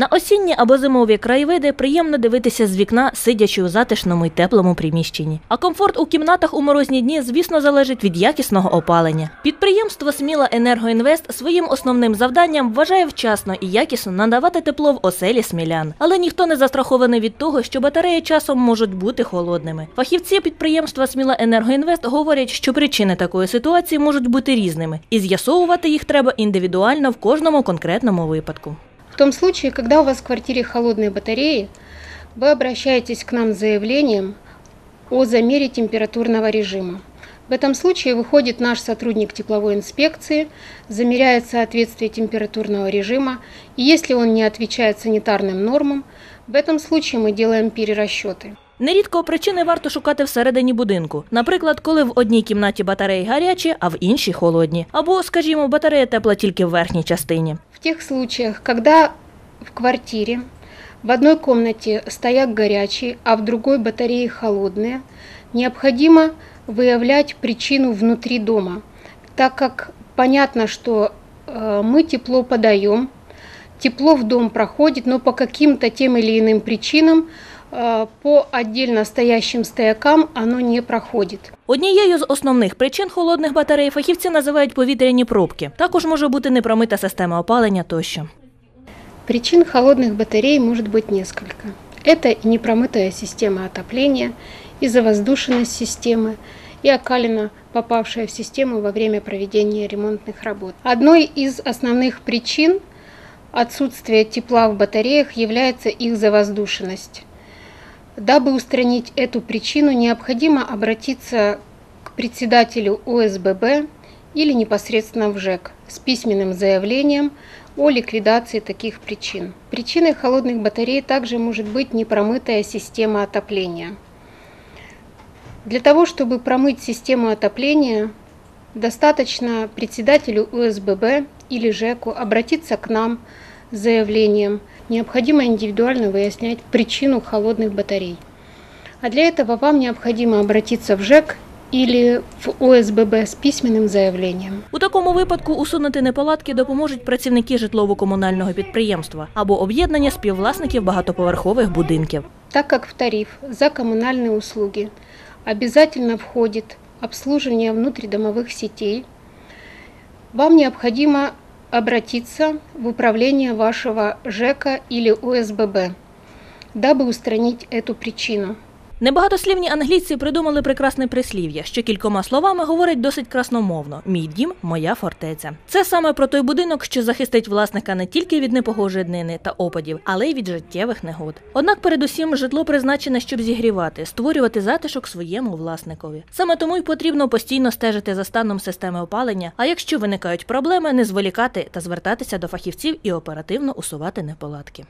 На осінні або зимові краєвиди приємно дивитися з вікна, сидячи у затишному й теплому приміщенні. А комфорт у кімнатах у морозні дні, звісно, залежить від якісного опалення. Підприємство Сміла Енергоінвест своїм основним завданням вважає вчасно і якісно надавати тепло в оселі смілян. Але ніхто не застрахований від того, що батареї часом можуть бути холодними. Фахівці підприємства Сміла Енергоінвест говорять, що причини такої ситуації можуть бути різними, і з'ясовувати їх треба індивідуально в кожному конкретному випадку. Том случае, когда у вас в квартире холодные батареи, вы обращаетесь к нам с заявлением о замере температурного режима. В этом случае выходит наш сотрудник тепловой инспекции, замеряет соответствие температурного режима, и если он не отвечает санитарным нормам, в этом случае мы делаем перерасчеты. Нерідко причини варто шукати всередині будинку. Наприклад, коли в одній кімнаті батареї гарячі, а в іншій холодні. Або, скажімо, батарея тепла тільки в верхній частині. В тех случаях, когда в квартире в одной комнате стояк горячий, а в другой батареи холодные, необходимо выявлять причину внутри дома, так как понятно, что э, мы тепло подаем, тепло в дом проходит, но по каким-то тем или иным причинам э, по отдельно стоящим стоякам оно не проходит. Однією з основних причин холодних батарей фахівці називають повітряні пробки. Також може бути непромита система опалення тощо. Причин холодных батарей может быть несколько. Это и непромытая система отопления, и завоздушенность системы, и окалина, попавшая в систему во время проведения ремонтных работ. Одной из основных причин отсутствия тепла в батареях является их завоздушенность. Дабы устранить эту причину, необходимо обратиться к председателю ОСББ или непосредственно в ЖЭК с письменным заявлением о ликвидации таких причин. Причиной холодных батарей также может быть непромытая система отопления. Для того, чтобы промыть систему отопления, достаточно председателю УСББ или ЖЭКу обратиться к нам с заявлением. Необходимо индивидуально выяснять причину холодных батарей. А для этого вам необходимо обратиться в ЖЭК или в ОСББ с письменным заявлением. У такому випадку усунути неполадки допоможуть працівники житлово-комунального підприємства або об'єднання співвласників багатоповерхових будинків. Так как в тариф за коммунальные услуги обязательно входит обслуживание внутридомовых сетей, вам необходимо обратиться в управление вашего ЖЭКа или ОСББ, дабы устранить эту причину. Небагатослівні англійці придумали прекрасне прислів'я, що кількома словами говорить досить красномовно: мій дім, моя фортеця. Це саме про той будинок, що захистить власника не тільки від непогожої днини та опадів, але й від життєвих негод. Однак, передусім, житло призначене, щоб зігрівати, створювати затишок своєму власникові. Саме тому й потрібно постійно стежити за станом системи опалення. А якщо виникають проблеми, не зволікати та звертатися до фахівців і оперативно усувати неполадки.